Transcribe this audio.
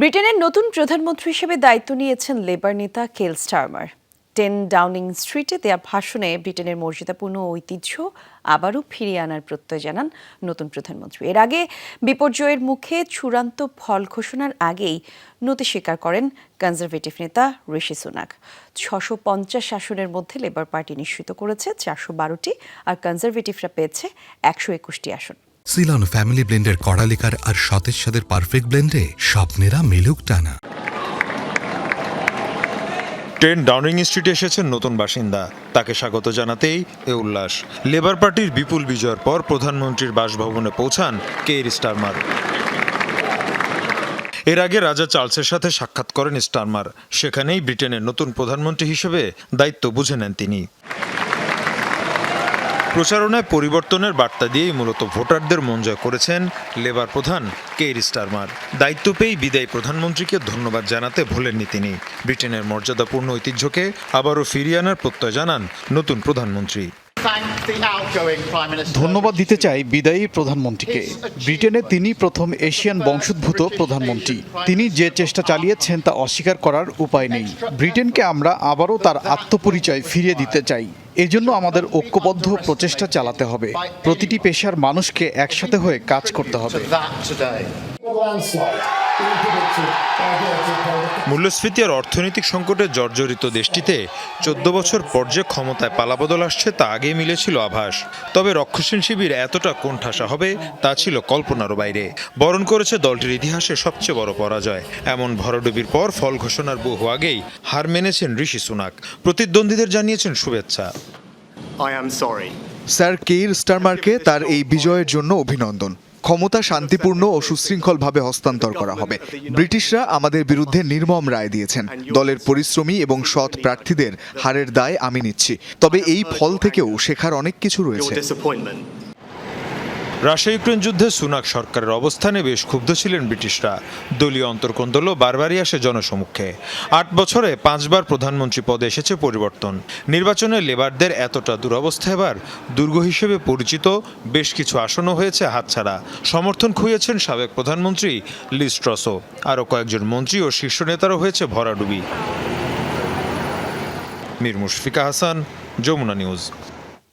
ব্রিটেনের নতুন প্রধানমন্ত্রী হিসেবে দায়িত্ব নিয়েছেন লেবার নেতা কেল স্টারমার। টেন ডাউনিং স্ট্রিটে দেয়া ভাষণে ব্রিটেনের মর্যাদাপূর্ণ ঐতিহ্য আবারও ফিরিয়ে আনার প্রত্যয় জানান নতুন প্রধানমন্ত্রী। এর আগে বিপর্যয়ের মুখে চূড়ান্ত ফল ঘোষণার আগেই নতি স্বীকার করেন কনজারভেটিভ নেতা ঋষি সুনাক। ছশো পঞ্চাশ আসনের মধ্যে লেবার পার্টি নিশ্চিত করেছে চারশো বারোটি আর কনজারভেটিভরা পেয়েছে একশো একুশটি আসন। সিলন ফ্যামিলি ব্লেন্ডের কড়ালিকার আর সতেজ সাদের পারফেক্ট ব্লেন্ডে স্বপ্নেরা মেলুক টানা। টেন ডাউনিং স্ট্রিটে এসেছেন নতুন বাসিন্দা। তাকে স্বাগত জানাতেই এ উল্লাস। লেবার পার্টির বিপুল বিজয়ের পর প্রধানমন্ত্রীর বাসভবনে পৌঁছান কেইর স্টারমার এর আগে রাজা চার্লসের সাথে সাক্ষাৎ করেন স্টারমার সেখানেই ব্রিটেনের নতুন প্রধানমন্ত্রী হিসেবে দায়িত্ব বুঝে নেন তিনি। প্রচারণায় পরিবর্তনের বার্তা দিয়েই মূলত ভোটারদের মন জয় করেছেন লেবার প্রধান কেইর স্টারমার। দায়িত্ব পেয়েই বিদায়ী প্রধানমন্ত্রীকে ধন্যবাদ জানাতে ভোলেননি তিনি। ব্রিটেনের মর্যাদাপূর্ণ ঐতিহ্যকে আবারও ফিরিয়ে আনার প্রত্যয় জানান নতুন প্রধানমন্ত্রী। Thank the outgoing Prime Minister. ধন্যবাদ দিতে চাই বিদায়ী প্রধানমন্ত্রীকে। ব্রিটেনে তিনি প্রথম এশিয়ান বংশোদ্ভূত প্রধানমন্ত্রী। তিনি যে চেষ্টা চালিয়েছেন তা অস্বীকার করার উপায় নেই। ব্রিটেনকে আমরা আবারও তার আত্মপরিচয় ফিরিয়ে দিতে চাই। এজন্য আমাদের ঐক্যবদ্ধ প্রচেষ্টা চালাতে হবে। প্রতিটি পেশার মানুষকে একসাথে হয়ে কাজ করতে হবে। মূল্যস্ফীতি আর অর্থনৈতিক সংকটে জর্জরিত দেশটিতে চোদ্দ বছর পর যে ক্ষমতায় পালাবদল আসছে তা আগে মিলেছিল আভাস। তবে রক্ষসীন শিবির এতটা কোণঠাসা হবে তা ছিল কল্পনারও বাইরে। বরণ করেছে দলটির ইতিহাসে সবচেয়ে বড় পরাজয়। এমন ভরডুবির পর ফল ঘোষণার বহু আগেই হার মেনেছেন ঋষি সুনাক। প্রতিদ্বন্দ্বীদের জানিয়েছেন শুভেচ্ছা। Am sorry. স্যার কেইর স্টারমারকে তার এই বিজয়ের জন্য অভিনন্দন। ক্ষমতা শান্তিপূর্ণ ও সুশৃঙ্খলভাবে হস্তান্তর করা হবে। ব্রিটিশরা আমাদের বিরুদ্ধে নির্মম রায় দিয়েছেন। দলের পরিশ্রমী এবং সৎ প্রার্থীদের হারের দায় আমি নিচ্ছি। তবে এই ফল থেকেও শেখার অনেক কিছু রয়েছে. রাশিয়া ইউক্রেন যুদ্ধে সুনাক সরকারের অবস্থানে বেশ ক্ষুব্ধ ছিলেন ব্রিটিশরা। দলীয় অন্তর্কোন্দলও বারবারই আসে জনসমুখে আট বছরে পাঁচবার প্রধানমন্ত্রী পদে এসেছে পরিবর্তন। নির্বাচনে লেবারদের এতটা দুরবস্থা এবার দুর্গ হিসেবে পরিচিত বেশ কিছু আসনও হয়েছে হাতছাড়া। সমর্থন খুইয়েছেন সাবেক প্রধানমন্ত্রী লিস্ট্রসও আরও কয়েকজন মন্ত্রী ও শীর্ষ নেতারও হয়েছে ভরাডুবি। মীর মুশফিকা হাসান, যমুনা নিউজ।